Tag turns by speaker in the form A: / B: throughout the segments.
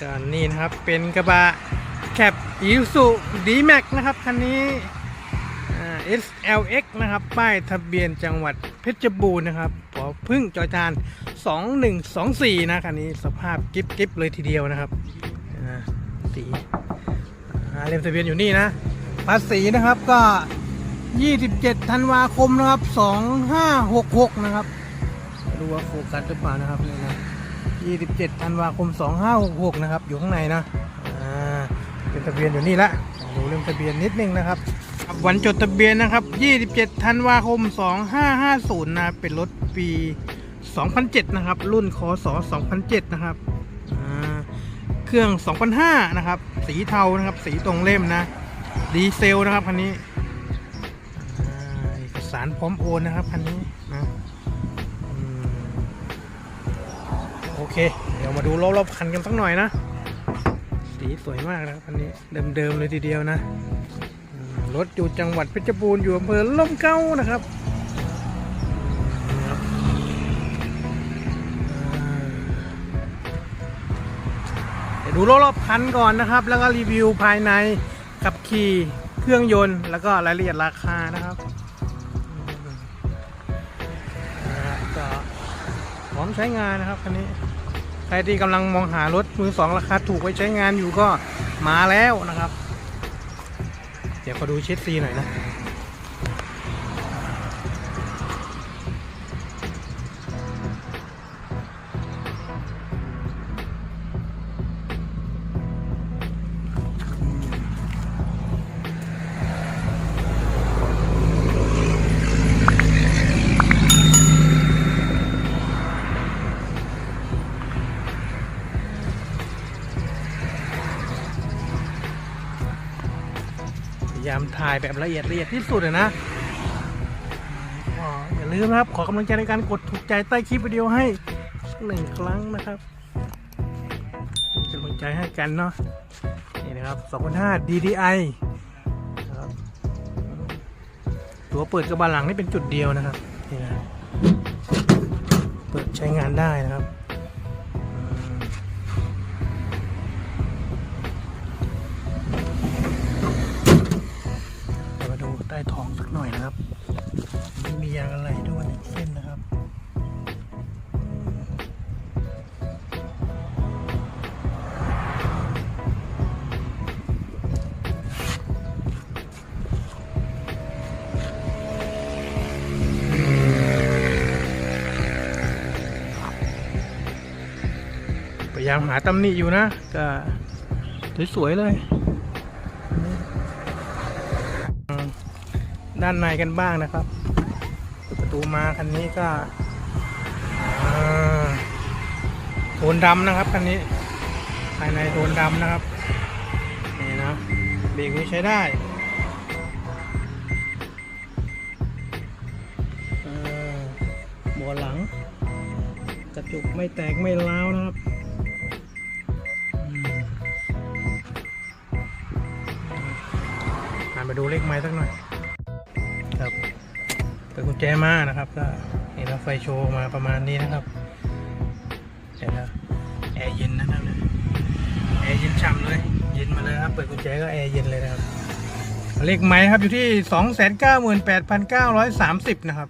A: ก็นี่นะครับเป็นกระบะแคปอิสุดีแม็กนะครับคันนี้ SLX นะครับ ป้ายทะเบียนจังหวัดเพชรบูรณ์นะครับพอพึ่งจอยจาน 2124 นะคันนี้สภาพกิฟกิฟเลยทีเดียวนะครับสีอาเล่มทะเบียนอยู่นี่นะภาษีนะครับก็ 27 ธันวาคมนะครับ 2566 นะครับ ดูว่าโฟกัสหรือเปล่านะครับนี่นะ 27ธันวาคม 2566 นะครับ อยู่ข้างในนะอ่าเป็นทะเบียนอยู่นี่ละดูเรื่องทะเบียนนิดนึงนะครับ วันจดทะเบียนนะครับ 27ธันวาคม 2550 นะ เป็นรถปี 2007 นะครับ รุ่นคศ2007 นะครับอ่าเครื่อง 2005 นะครับ สีเทานะครับ สีตรงเล่มนะ ดีเซลนะครับคันนี้อ่าเอกสารพร้อมโอนนะครับคันนี้ เค เดี๋ยวมาดูรอบๆคันกันสักหน่อยนะ สีสวยมากนะคันนี้เดิมๆเลยทีเดียวนะ รถอยู่จังหวัดเพชรบูรณ์อยู่อำเภอล่มเก้านะครับเดี๋ยวดูรอบๆคันก่อนนะครับ แล้วก็รีวิวภายในขับขี่เครื่องยนต์ แล้วก็รายละเอียดราคานะครับ ร้อมใช้งานนะครับคันนี้ใครที่กำลังมองหารถมือสองราคาถูกไว้ใช้งานอยู่ก็มาแล้วนะครับ เดี๋ยวขอดูเช็ดซีหน่อยนะายามถ่ายแบบละเอียดละเอียดที่สุดเลยนะอย่าลืมนะครับ ขอกำลังใจในการกดถูกใจใต้คลิปวิดีโอให้หนึ่งครั้งนะครับเป็นกำลังใจให้กันเนาะนี่นะครับ2,500 DDI ตัวเปิดกระบะหลังนี่เป็นจุดเดียวนะครับนี่นะเปิดใช้งานได้นะครับ ยามหาตำหนิอยู่นะก็สวยๆเลย ด้านในกันบ้างนะครับ ประตูมาคันนี้ก็โทนดำนะครับคันนี้ ภายในโทนดำนะครับ นี่นะเบรกมือใช้ได้อ่าเบาะหลังกระจุกไม่แตกไม่ร้าวนะครับ มาดูเลขไม้สักหน่อย ครับเปิดกุญแจมานะครับ ก็นี่นะไฟโชว์มาประมาณนี้นะครับเดี๋ยวนะแอร์เย็นนะครับแอร์เย็นฉ่ำเลย เย็นมาเลยครับ เปิดกุญแจก็แอร์เย็นเลยนะครับเลขไม้ครับอยู่ที่สองแสนเก้าหมื่นแปดพันเก้าร้อยสามสิบนะครับ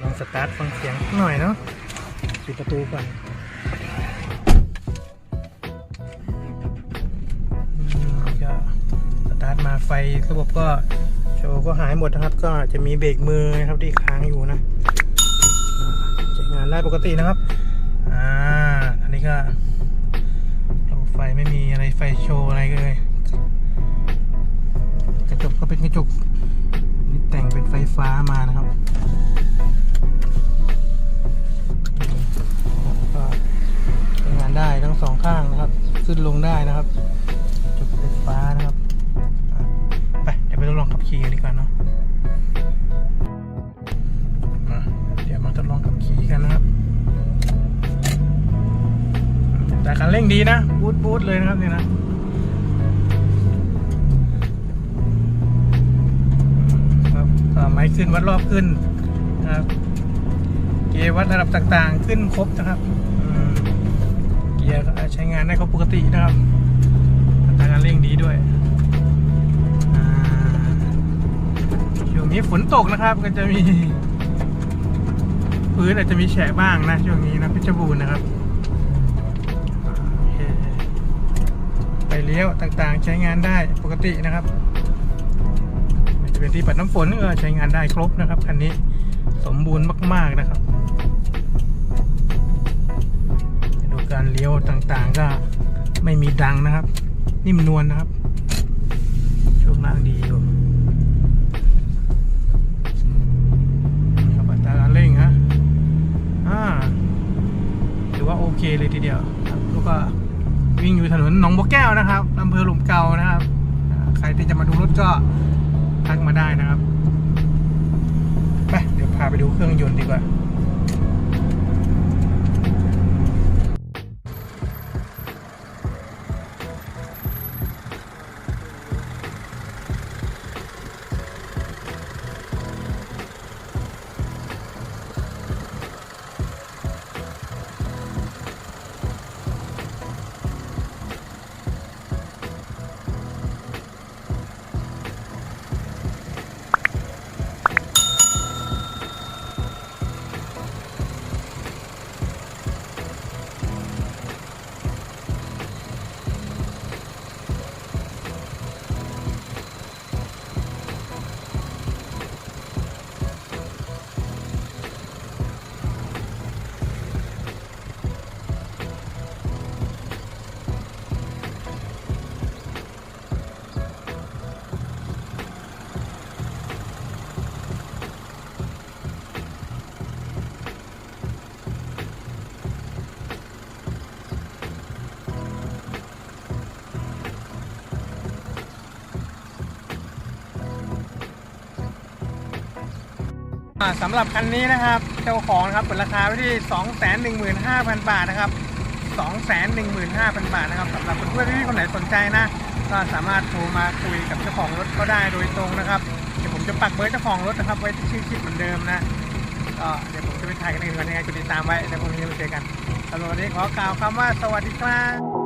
A: ลองสตาร์ทฟังเสียงหน่อยเนาะปิดประตูก่อน ตาร์ทมาไฟระบบก็โชว์ก็หายหมดนะครับ ก็จะมีเบรกมือนะครับที่ค้างอยู่นะใช้งานได้ปกตินะครับอ่าอันนี้ก็ระบบไฟไม่มีอะไรไฟโชว์อะไรเลยกระจกก็เป็นกระจกนี่แต่งเป็นไฟฟ้ามานะครับก็ใช้งานได้ทั้งสองข้างนะครับ ขึ้นลงได้นะครับ กันดีกว่าเนาะอะเดี๋ยวมาทดลองขับขี่กันนะครับ แต่คันเร่งดีนะบูทบูทเลยนะครับเนี่ยนะอืมครับไม้ขึ้นวัดรอบขึ้นนะครับเกียร์วัดระดับต่างๆ ขึ้นครบนะครับอืมใช้งานได้ก็ปกตินะครับอัตราการเร่งดีด้วย นี้ฝนตกนะครับ ก็จะมีพื้นอาจจะมีแฉะบ้างนะช่วงนี้นะพชรบูรณ์นะครับไปเลี้ยวต่างๆ ใช้งานได้ปกตินะครับจะเป็นที่ปัดน้ำฝนเออใช้งานได้ครบนะครับคันนี้สมบูรณ์มาก ๆนะครับดูการเลี้ยวต่างๆก็ไม่มีดังนะครับ นิ่มนวลนะครับ เดียวแล้วก็วิ่งอยู่ถนนหนองบัวแก้วนะครับอำเภอหลุมเก่านะครับ ใครที่จะมาดูรถก็ทักมาได้นะครับ ไป เดี๋ยวพาไปดูเครื่องยนต์ดีกว่า สำหรับคันนี้นะครับเจ้าของนะครับเปิดราคาไว้ที่ 215,000 บาทนะครับ 215,000 บาทนะครับสำหรับเพื่อนๆที่คนไหนสนใจนะ ก็สามารถโทรมาคุยกับเจ้าของรถก็ได้โดยตรงนะครับเดี๋ยวผมจะปักเบอร์เจ้าของรถนะครับ ไว้ที่ชื่อคลิปเหมือนเดิมนะก็เดี๋ยวผมจะไปถ่ายกันเองกันยังไงกดติดตามไว้เดี๋ยวพรุ่งนี้มาเจอกันสำหรับวันนี้ขอกล่าวคำว่าสวัสดีครับ